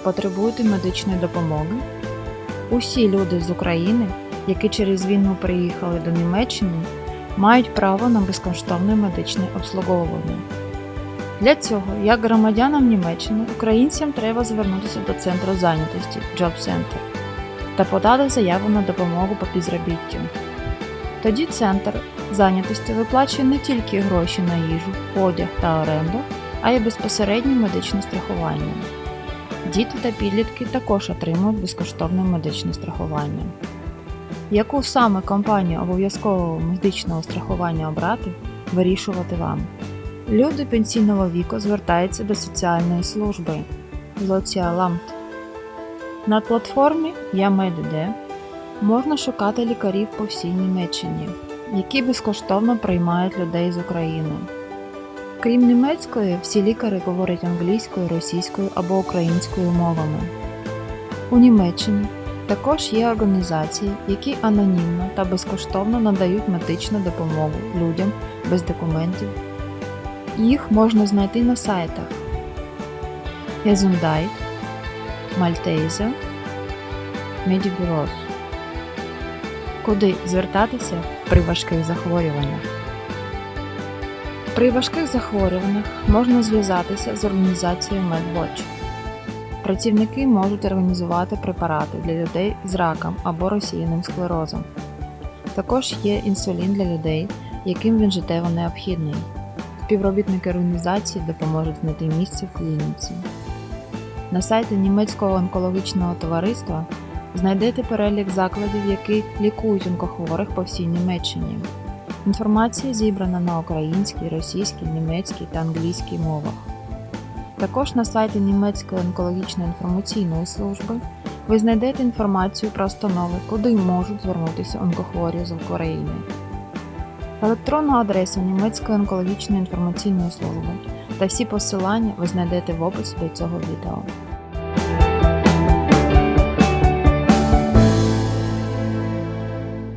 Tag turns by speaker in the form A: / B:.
A: потребуєте медичної допомоги? Усі люди з України, які через війну приїхали до Німеччини, мають право на безкоштовне медичне обслуговування. Для цього, як громадянам Німеччини, українцям треба звернутися до центру зайнятості Job Center та подати заяву на допомогу по підзаробіттю. Тоді центр зайнятості виплачує не тільки гроші на їжу, одяг та оренду, а й безпосередньо медичне страхування. Діти та підлітки також отримують безкоштовне медичне страхування. Яку саме компанію обов'язкового медичного страхування обрати, вирішувати вам. Люди пенсійного віку звертаються до соціальної служби Соціаламт. На платформі YaMed.de можна шукати лікарів по всій Німеччині, які безкоштовно приймають людей з України. Крім німецької, всі лікарі говорять англійською, російською або українською мовами. У Німеччині також є організації, які анонімно та безкоштовно надають медичну допомогу людям без документів. Їх можна знайти на сайтах Gesundheit, Malteser, Medibüros. Куди звертатися при важких захворюваннях? При важких захворюваннях можна зв'язатися з організацією MedWatch. Працівники можуть організувати препарати для людей з раком або розсіяним склерозом. Також є інсулін для людей, яким він життєво необхідний. Співробітники організації допоможуть знайти місце в клініці. На сайті Німецького онкологічного товариства знайдете перелік закладів, які лікують онкохворих по всій Німеччині. Інформація зібрана на українській, російській, німецькій та англійській мовах. Також на сайті Німецької онкологічної інформаційної служби ви знайдете інформацію про установи, куди можуть звернутися онкохворі з України. Електронну адресу Німецької онкологічної інформаційної служби та всі посилання ви знайдете в описі до цього відео.